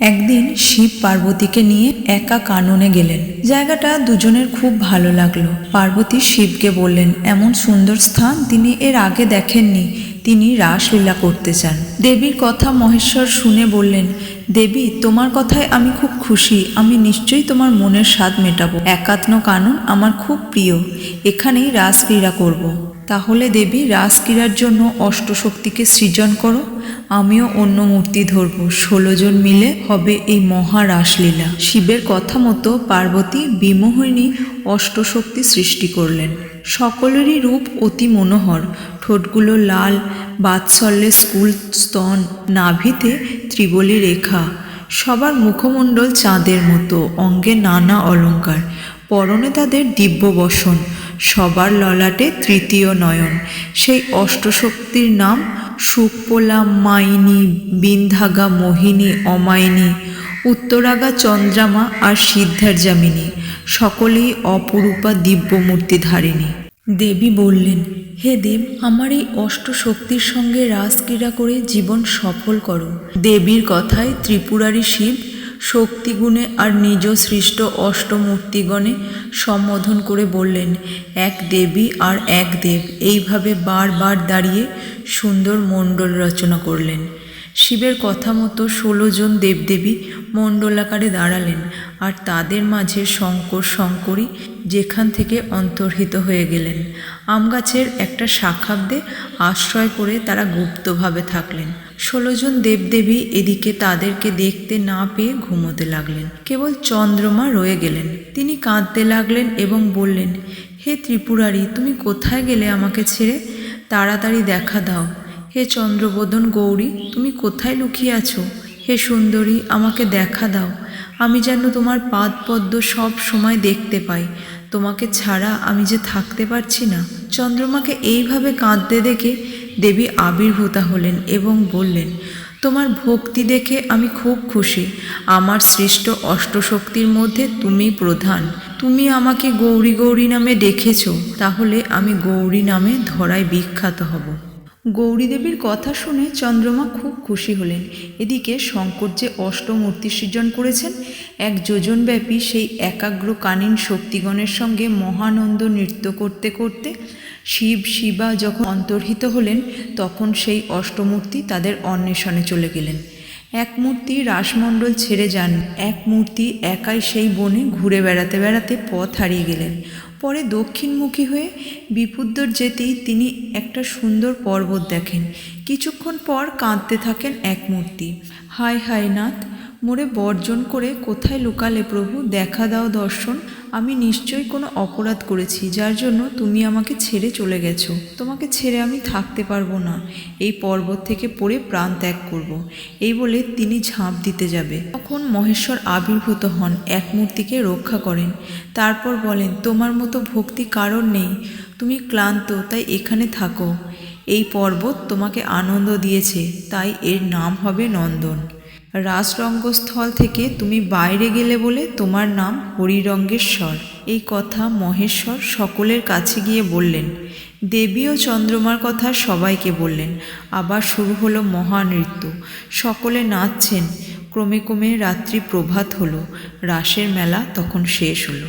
একদিন শিব পার্বতীকে নিয়ে একা কাননে গেলেন। জায়গাটা দুজনের খুব ভালো লাগল। পার্বতী শিবকে বললেন, এমন সুন্দর স্থান তিনি এর আগে দেখেননি। তিনি রাসলীলা করতে চান। দেবীর কথা মহেশ্বর শুনে বললেন, দেবী, তোমার কথায় আমি খুব খুশি। আমি নিশ্চয়ই তোমার মনের স্বাদ মেটাবো। একাত্ম কানন আমার খুব প্রিয়। এখানেই রাসক্রীড়া করব। তাহলে দেবী রাসক্রীড়ার জন্য অষ্টশক্তিকে সৃজন করো। আমিও অন্য মূর্তি ধরব। ষোলো জন মিলে হবে এই মহা রাসলীলা। শিবের কথা মতো পার্বতী বিমোহিনী অষ্টশক্তি সৃষ্টি করলেন। সকলেরই রূপ অতি মনোহর। ঠোঁটগুলো লাল বাৎসল্যে স্কুল স্তন, নাভিতে ত্রিবলী রেখা। সবার মুখমণ্ডল চাঁদের মতো, অঙ্গে নানা অলংকার পরনে তাদের দিব্য বসন। সবার ললাটে তৃতীয় নয়ন। সেই অষ্টশক্তির নাম সুকপোলা মাইনি, বিন্ধাগা মোহিনী অমায়িনী উত্তরাগা চন্দ্রামা আর সিদ্ধার যামিনী, সকলেই অপরূপা দিব্যমূর্তি ধারিণী দেবী বললেন, হে দেব, আমার এই অষ্ট শক্তির সঙ্গে রাজক্রীড়া করে জীবন সফল করো। দেবীর কথায় ত্রিপুরারি শিব শক্তিগুণে আর নিজ সৃষ্ট অষ্টমূর্তিগণে সম্বোধন করে বললেন, এক দেবী আর এক দেব এইভাবে বারবার দাঁড়িয়ে সুন্দর মণ্ডল রচনা করলেন। শিবের কথা মতো ষোলো জন দেবদেবী মণ্ডলাকারে দাঁড়ালেন আর তাদের মাঝে শঙ্কর শঙ্করী যেখান থেকে অন্তর্হিত হয়ে গেলেন। আম গাছের একটা শাখাব্দে আশ্রয় করে তারা গুপ্তভাবে থাকলেন। ষোলো জন দেবদেবী এদিকে তাদেরকে দেখতে না পেয়ে ঘুমোতে লাগলেন। কেবল চন্দ্রমা রয়ে গেলেন। তিনি কাঁদতে লাগলেন এবং বললেন, হে ত্রিপুরারি, তুমি কোথায় গেলে আমাকে ছেড়ে? তাড়াতাড়ি দেখা দাও। হে চন্দ্রবোদন গৌরী, তুমি কোথায় লুকিয়ে আছো? হে সুন্দরী, আমাকে দেখা দাও। আমি যেন তোমার পাদ পদ্ম সব সময় দেখতে পাই। তোমাকে ছাড়া আমি যে থাকতে পারছি না। চন্দ্রমাকে এইভাবে কাঁদতে দেখে দেবী আবির্ভূতা হলেন এবং বললেন, তোমার ভক্তি দেখে আমি খুব খুশি। আমার সৃষ্ট অষ্টশক্তির মধ্যে তুমি প্রধান। তুমি আমাকে গৌরী গৌরী নামে ডেকেছ, তাহলে আমি গৌরী নামে ধরায় বিখ্যাত হব গৌরীদেবীর কথা শুনে চন্দ্রমা খুব খুশি হলেন। এদিকে শঙ্কর যে অষ্টমূর্তি সৃজন করেছেন, এক যোজনব্যাপী সেই একাগ্র কানীন শক্তিগণের সঙ্গে মহানন্দ নৃত্য করতে করতে শিব শিবা যখন অন্তর্হিত হলেন, তখন সেই অষ্টমূর্তি তাদের অন্বেষণে চলে গেলেন। এক মূর্তি রাসমণ্ডল ছেড়ে যান, এক মূর্তি একাই সেই বনে ঘুরে বেড়াতে বেড়াতে পথ হারিয়ে গেলেন। পরে দক্ষিণমুখী হয়ে বিপুদ্দর যেতেই তিনি একটা সুন্দর পর্বত দেখেন। কিছুক্ষণ পর কাঁদতে থাকেন এক মূর্তি। হায় হায় নাথ মোরে বর্জন করে কোথায় লুকালে প্রভু, দেখা দাও দর্শন, আমি নিশ্চয়ই কোনো অপরাধ করেছি, যার জন্য তুমি আমাকে ছেড়ে চলে গেছো। তোমাকে ছেড়ে আমি থাকতে পারব না। এই পর্বত থেকে পড়ে প্রাণ ত্যাগ করব। এই বলে তিনি ঝাঁপ দিতে যাবে। তখন মহেশ্বর আবির্ভূত হন, এক মূর্তিকে রক্ষা করেন। তারপর বলেন, তোমার মতো ভক্তি কারণ নেই। তুমি ক্লান্ত, তাই এখানে থাকো। এই পর্বত তোমাকে আনন্দ দিয়েছে, তাই এর নাম হবে নন্দন। রাসরঙ্গস্থল থেকে তুমি বাইরে গেলে বলে তোমার নাম হরিরঙ্গেশ্বর। এই কথা মহেশ্বর সকলের কাছে গিয়ে বললেন। দেবী ও চন্দ্রমার কথা সবাইকে বললেন। আবার শুরু হলো মহানৃত্য। সকলে নাচছেন। ক্রমে ক্রমে রাত্রি প্রভাত হলো। রাসের মেলা তখন শেষ হলো।